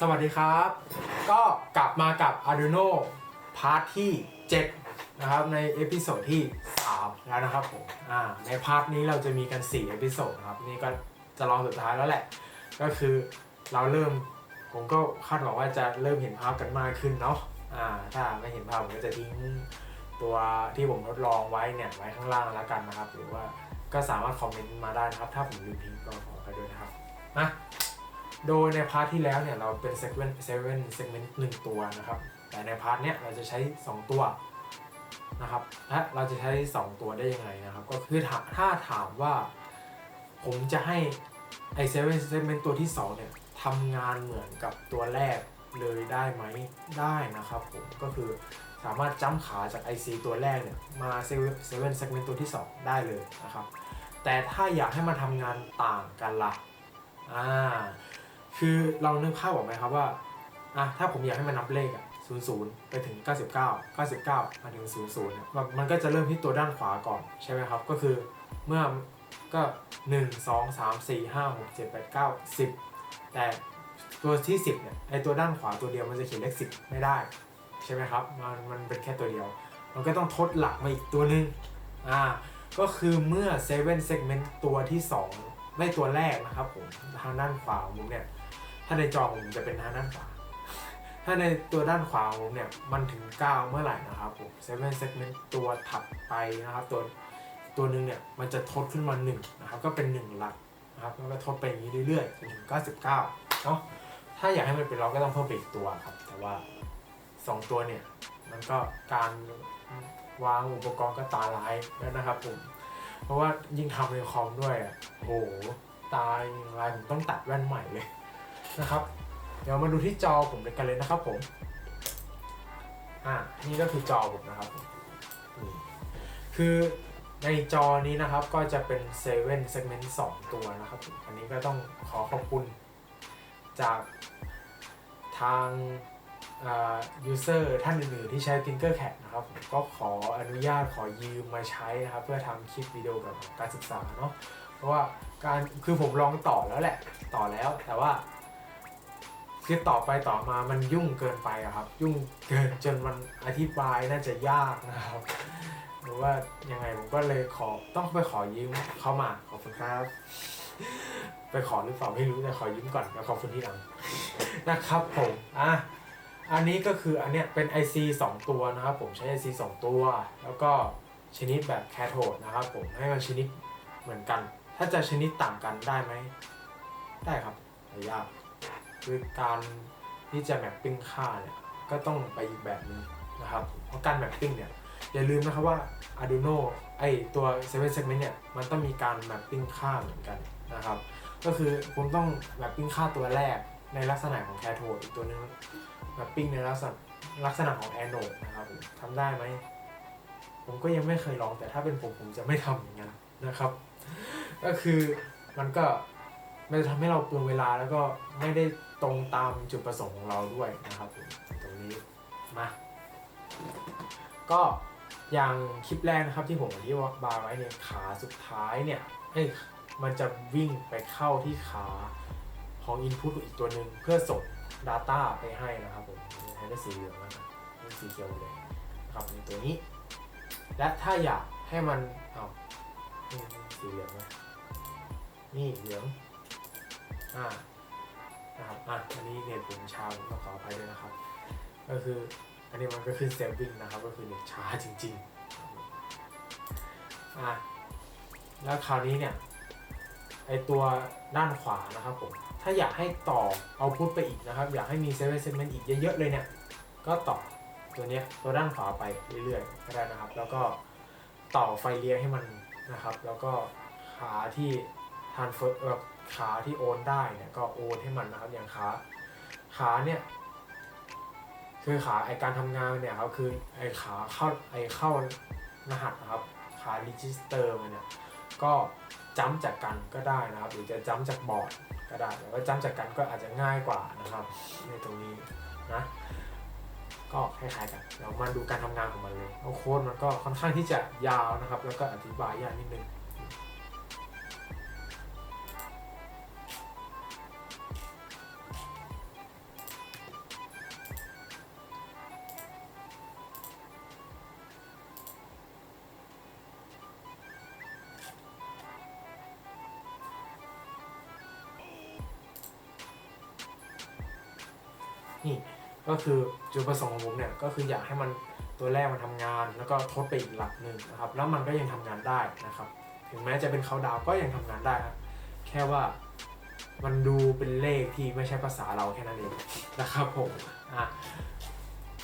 สวัสดีครับ ก็กลับมากับ Arduino พาร์ทที่ 7 นะครับ ในเอพิโซดที่ 3 แล้วนะครับผมอ่าในพาร์ทนี้เราจะมีกัน 4 เอพิโซดนะครับ นี่ก็จะลองสุดท้ายแล้วแหละ ก็คือเราเริ่ม ผมก็คาดหวังว่าจะเริ่มเห็นภาพกันมากขึ้นเนาะอ่าถ้าไม่เห็นภาพผมก็จะทิ้งตัวที่ผมทดลองไว้เนี่ยไว้ข้างล่างแล้วกันนะครับ หรือว่าก็สามารถคอมเมนต์มาได้นะครับ ถ้าผมลืมทิ้งก็ขออภัยด้วยนะครับนะ โดยในพาร์ทที่แล้วเนี่ยเราเป็น segment 7 segment หนึ่งตัวนะครับ แต่ในพาร์ทเนี้ยเราจะใช้ 2 ตัวนะครับและเราจะใช้ 2 ตัวได้ยังไงนะครับ ก็คือถ้าถ้าถามว่าผมจะให้ไอ7 segment ตัวที่2เนี่ยทำงานเหมือนกับตัวแรกเลยได้ไหมได้นะครับผมก็คือสามารถจ้ำขาจาก IC ตัวแรกเนี่ยมา7 segment ตัวที่ 2 ได้เลยนะครับ แต่ถ้าอยากให้มันทำงานต่างกันละ่ะอ่า คือเรานึกภาพออกไหมครับว่าอะถ้าผมอยากให้มันนับเลขอะ00ไปถึง 99 99มาถึง00เนี่ยมันมันก็จะเริ่มที่ตัวด้านขวาก่อนใช่ไหมครับ ก็คือเมื่อก็ 1 2 3 4 5 6 7 8 9 10 แต่ตัวที่ 10เนี่ยไอตัวด้านขวาตัวเดียวมันจะเขียนเลข 10 ไม่ได้ ใช่ไหมครับ มันมันเป็นแค่ตัวเดียว มันก็ต้องทดหลักมาอีกตัวหนึ่งอ่าก็คือเมื่อ7 segment ตัวที่ 2 ไม่ตัวแรกนะครับผมทางด้านขวาของผมเนี่ย ถ้าในจอผมจะเป็นทางด้านขวาถ้าในตัวด้านขวาของผมเนี่ยมันถึง 9 เมื่อไหร่นะครับผม7 segment ตัวถัดไปนะครับ ตัวตัวหนึ่งเนี่ยมันจะทดขึ้นมา1นะครับก็เป็น 1 หลักนะครับแล้วก็ทดไปอย่างนี้เรื่อยๆจนถึง 99เนาะถ้าอยากให้มันเป็นล็อกก็ต้องเพิ่มไปอีกตัวครับ แต่ว่า 2 ตัวเนี่ยมันก็การวางอุปกรณ์ก็ตาลายแล้วนะครับผมเพราะว่ายิ่งทำในคอมด้วยอะโอ้โหตายลายผมต้องตัดแว่นใหม่เลย นะครับ เดี๋ยวมาดูที่จอผมเลยกันเลยนะครับผมอ่านี่ก็คือจอผมนะครับคือในจอนี้นะครับก็จะเป็น7 segment 2 ตัวนะครับ อันนี้ก็ต้องขอขอบคุณ จากทางยูเซอร์ท่านอื่นๆที่ใช้ Tinkercad นะครับผมก็ขออนุญาตขอยืมมาใช้นะครับ เพื่อทำคลิปวิดีโอเกี่ยวกับการศึกษาเนาะเพราะว่าการคือผมลองต่อแล้วแหละ ต่อแล้วแต่ว่า คือต่อไปต่อมามันยุ่งเกินไปอะครับ ยุ่งเกินจนมันอธิบายน่าจะยากนะครับ หรือว่ายังไงผมก็เลยขอต้องไปขอยืมเข้ามาขอบคุณครับ ไปขอหรือเปล่าไม่รู้แต่ขอยืมก่อนแล้วขอบคุณที่หลังนะครับผมอะอันนี้ก็คืออันเนี้ยเป็น IC 2 ตัวนะครับผมใช้ IC 2 ตัว แล้วก็ชนิดแบบแคโทดนะครับผมให้มันชนิดเหมือนกัน ถ้าจะชนิดต่างกันได้ไหม ได้ครับแต่ยาก คือการที่จะแมปปิ้งค่าเนี่ยก็ต้องไปอีกแบบนึงนะครับ เพราะการแมปปิ้งเนี่ยอย่าลืมนะครับว่า Arduino ไอตัว 7 segment เนี่ยมันต้องมีการแมปปิ้งค่าเหมือนกันนะครับ ก็คือคุณต้องแมปปิ้งค่าตัวแรกในลักษณะของแคโทดอีกตัวนึงแมปปิ้งในลักษณะลักษณะของแอนโนดนะครับทำได้ไหม ผมก็ยังไม่เคยลองแต่ถ้าเป็นผมผมจะไม่ทำอย่างนั้นนะครับ ก็คือมันก็ มันจะทำให้เราเปลืองเวลาแล้วก็ไม่ได้ตรงตามจุดประสงค์ของเราด้วยนะครับผมตรงนี้มาก็อย่างคลิปแรกนะครับที่ผมอธิบายไว้เนี่ยขาสุดท้ายเนี่ยเอ้ยมันจะวิ่งไปเข้าที่ขาของ Input อีกตัวหนึ่งเพื่อส่ง Data ไปให้นะครับผมใช้ได้สีเหลืองนะครับสีเขียวเลยนะครับในตัวนี้ และถ้าอยากให้มันเอาสีเหลืองไหมนี่เหลือง อ่านะครับอะอันนี้เน็ตผมช้าผมต้องขออภัยด้วยนะครับ ก็คืออันนี้มันก็คือเซฟวิ่งนะครับ ก็คือเน็ตช้าจริงๆอะแล้วคราวนี้เนี่ยไอตัวด้านขวานะครับผม ถ้าอยากให้ต่อเอาพุทไปอีกนะครับ อยากให้มีเซเว่นเซเมนต์อีกเยอะๆเลยเนี่ย ก็ต่อตัวเนี้ยตัวด้านขวาไปเรื่อยๆก็ได้นะครับ แล้วก็ต่อไฟเลี้ยงให้มันนะครับ แล้วก็ขาที่ทานเฟอร์ ขาที่โอนได้เนี่ยก็โอนให้มันนะครับอย่างขาขาเนี่ยคือขาไอการทำงานเนี่ยครับคือไอขาเข้าไอเข้ารหัสนะครับขารีจิสเตอร์มันเนี่ยก็จ้ำจากกันก็ได้นะครับ หรือจะจ้ำจากบอร์ดก็ได้แต่ว่าจ้ำจากกันก็อาจจะง่ายกว่านะครับ ในตรงนี้นะก็คล้ายๆกันเรามาดูการทำงานของมันเลยเอาโค้ดมันก็ค่อนข้างที่จะยาวนะครับ แล้วก็อธิบายยากนิดนึง นี่ก็คือจุดประสงค์ของผมเนี่ยก็คืออยากให้มันตัวแรกมันทำงาน แล้วก็ทดไปอีกหลักหนึ่งนะครับแล้วมันก็ยังทำงานได้นะครับ ถึงแม้จะเป็นเขาดาวก็ยังทำงานได้นะแค่ว่ามันดูเป็นเลขที่ไม่ใช่ภาษาเราแค่นั้นเองนะครับผมอะ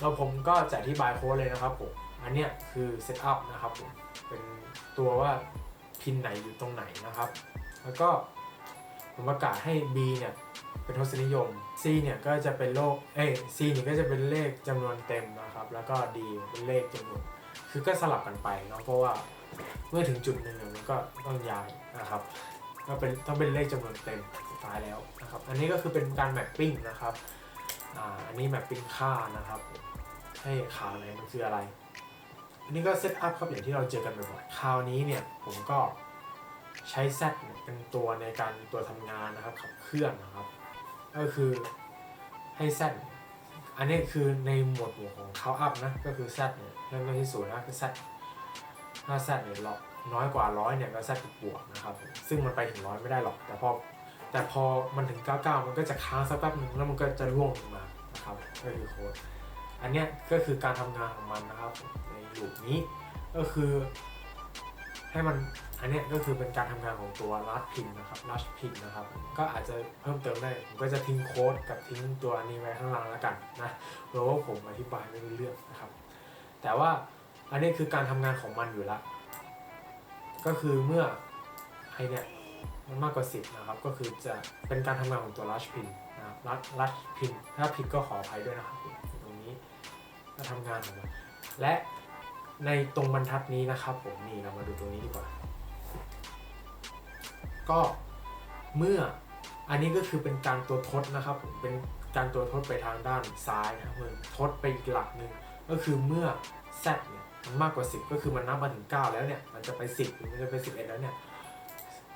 แล้วผมก็จะอธิบายโค้ดเลยนะครับผมอันเนี้ยคือเซตอัพนะครับผมเป็นตัวว่าพินไหนอยู่ตรงไหนนะครับ แล้วก็ผมประกาศให้ B เนี่ย เป็นทศนิยม C เนี่ยก็จะเป็นโลกเอ้ C เนี่ยก็จะเป็นเลขจำนวนเต็มนะครับ แล้วก็ D เป็นเลขจำนวน คือก็สลับกันไปเนาะเพราะว่าเมื่อถึงจุดหนึ่งเนี่ยมันก็ต้องย้ายนะครับก็เป็นต้องเป็นเลขจำนวนเต็มสุดท้ายแล้วนะครับ อันนี้ก็คือเป็นการแมปปิ้งนะครับอ่าอันนี้แมปปิ้งค่านะครับ ให้ค่าอะไรมันคืออะไร อันนี้ก็เซตอัพครับอย่างที่เราเจอกันบ่อยๆคราวนี้เนี่ยผมก็ใช้ Z เนี่ยเป็นตัวในการตัวทำงานนะครับขับเคลื่อนนะครับ ก็คือให้ Z เนี่ยอันนี้คือในหมวดหมู่ของเขาอัพนะ ก็คือ Z เนี่ยเริ่มต้นที่ศูนย์นะคือ Z ถ้า Z เนี่ยล็อกน้อยกว่าร้อยเนี่ยก็ Z บวกนะครับซึ่งมันไปถึงร้อยไม่ได้หรอก แต่พอแต่พอมันถึง 99 มันก็จะค้างสักแป๊บหนึ่งแล้วมันก็จะร่วงลงมานะครับก็คือโค้ดอันเนี้ยก็คือการทำงานของมันนะครับในลูปนี้ก็คือ ให้มันอันนี้ก็คือเป็นการทำงานของตัวลัดพินนะครับลัดพินนะครับ ก็อาจจะเพิ่มเติมได้ ผมก็จะทิ้งโค้ดกับทิ้งตัวนี้ไว้ข้างล่างแล้วกันนะเพราะว่าผมอธิบายไม่รู้เรื่องนะครับ แต่ว่าอันนี้คือการทำงานของมันอยู่แล้วก็คือเมื่อไอเนี่ยมันมากกว่า 10 นะครับ ก็คือจะเป็นการทำงานของตัวลัดพินนะครับลัดลัดพินถ้าผิดก็ขออภัยด้วยนะครับตรงนี้ก็ทำงานของมันและ ในตรงบรรทัดนี้นะครับผมนี่เรามาดูตรงนี้ดีกว่า ก็เมื่ออันนี้ก็คือเป็นการตัวทดนะครับผมเป็นการตัวทดไปทางด้านซ้ายนะครับเหมือนทดไปอีกหลักหนึ่งก็คือเมื่อ z เนี่ยมันมากกว่า 10 ก็คือมันนับมาถึง 9 แล้วเนี่ยมันจะไป 10หรือมันจะไป 11 แล้วเนี่ย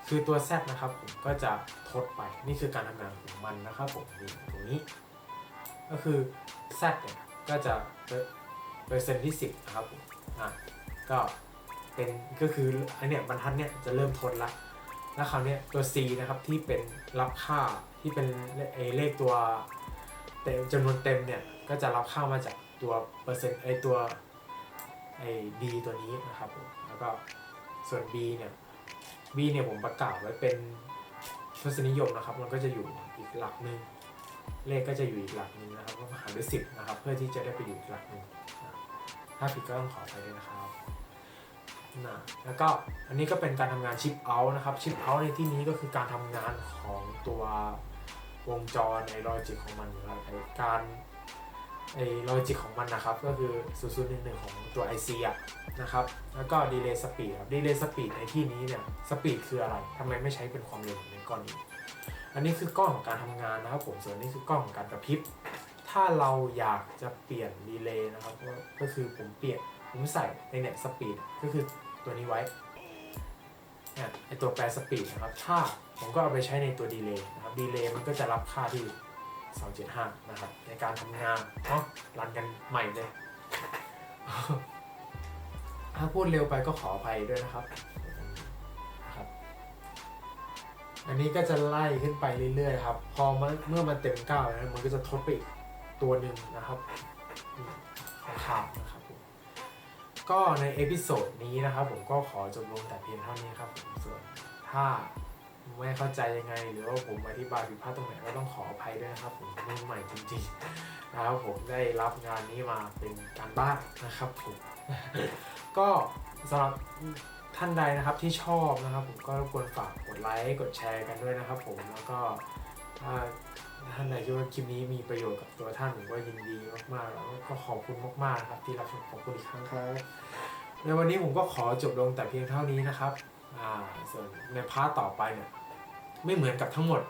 คือตัว z นะครับผมก็จะทดไปนี่คือการทำงานของมันนะครับผมนี่ตรงนี้ ก็คือ z เนี่ยก็จะเปอร์เซ็นต์ที่ 10 นะครับผม อะก็เป็นก็คืออันเนี้ยบรรทัดเนี่ยจะเริ่มทดละแล้วคราวเนี้ยตัว c นะครับที่เป็นรับค่าที่เป็นไอเลขตัวเต็มจำนวนเต็มเนี่ยก็จะรับค่ามาจากตัวเปอร์เซ็นต์ไอตัวไอ b ตัวนี้นะครับแล้วก็ส่วน b เนี่ย b เนี่ยผมประกาศไว้เป็นทศนิยมนะครับ มันก็จะอยู่อีกหลักหนึ่งเลขก็จะอยู่อีกหลักหนึ่งนะครับก็หารด้วยสิบนะครับ เพื่อที่จะได้ไปอยู่อีกหลักหนึ่งนะ ถ้าผิดก็ต้องขอไปด้วยนะครับนะแล้วก็อันนี้ก็เป็นการทำงานชิปเอาท์นะครับชิปเอาท์ในที่นี้ก็คือการทำงานของตัววงจรในลอจิกของมันหรืออะไรการไอ้ลอจิกของมันนะครับ ก็คือ0 0 1 1ของตัว IC อะนะครับ แล้วก็ดีเลย์สปีดครับดีเลย์สปีดในที่นี้เนี่ยสปีดคืออะไรทำไมไม่ใช้เป็นความเร็วในก้อนนี้ อันนี้คือกล้องของการทำงานนะครับผมส่วนนี้คือกล้องของการกระพริบ ถ้าเราอยากจะเปลี่ยนดีเลย์นะครับ ก็คือผมเปลี่ยนผมใส่ในเนี่ยสปีดก็คือตัวนี้ไว้เนี่ยไอตัวแปรสปีดนะครับถ้าผมก็เอาไปใช้ในตัวดีเลย์นะครับดีเลย์มันก็จะรับค่าที่ 275 นะครับ ในการทำงานเนาะรันกันใหม่เลยถ้าพูดเร็วไปก็ขออภัยด้วยนะครับนะครับ อันนี้ก็จะไล่ขึ้นไปเรื่อยๆครับ พอเมื่อมันเต็มเก้าแล้วมันก็จะทดไปอีก ตัวหนึ่งนะครับของข่าวนะครับผมก็ในเอพิโซดนี้นะครับผมก็ขอจบลงแต่เพียงเท่านี้ครับผมส่วนถ้าไม่เข้าใจยังไง หรือว่าผมอธิบายผิดพลาดตรงไหนก็ต้องขออภัยด้วยนะครับผมมือใหม่จริงๆนะครับผมได้รับงานนี้มาเป็นการบ้านนะครับผมก็สำหรับท่านใดนะครับที่ชอบนะครับผมก็รบกวนฝากกดไลค์กดแชร์กันด้วยนะครับผมแล้วก็ ถ้าท่านใดคิดว่าคลิปนี้มีประโยชน์กับตัวท่านผมก็ยินดีมากๆแล้วก็ขอบคุณมากๆครับที่รับชมขอบคุณอีกครั้งครับในวันนี้ผมก็ขอจบลงแต่เพียงเท่านี้นะครับอ่าส่วนในพาร์ทต่อไปเนี่ยไม่เหมือนกับทั้งหมด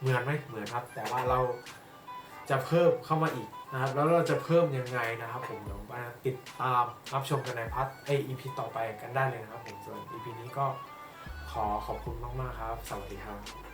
เหมือนไหมเหมือนครับ แต่ว่าเราจะเพิ่มเข้ามาอีกนะครับ แล้วเราจะเพิ่มยังไงนะครับ ผมเดี๋ยวมาติดตามรับชมกันในพาร์ทไอ EP ต่อไปกันได้เลยนะครับผมส่วน EP นี้ก็ขอขอบคุณมากๆครับ สวัสดีครับ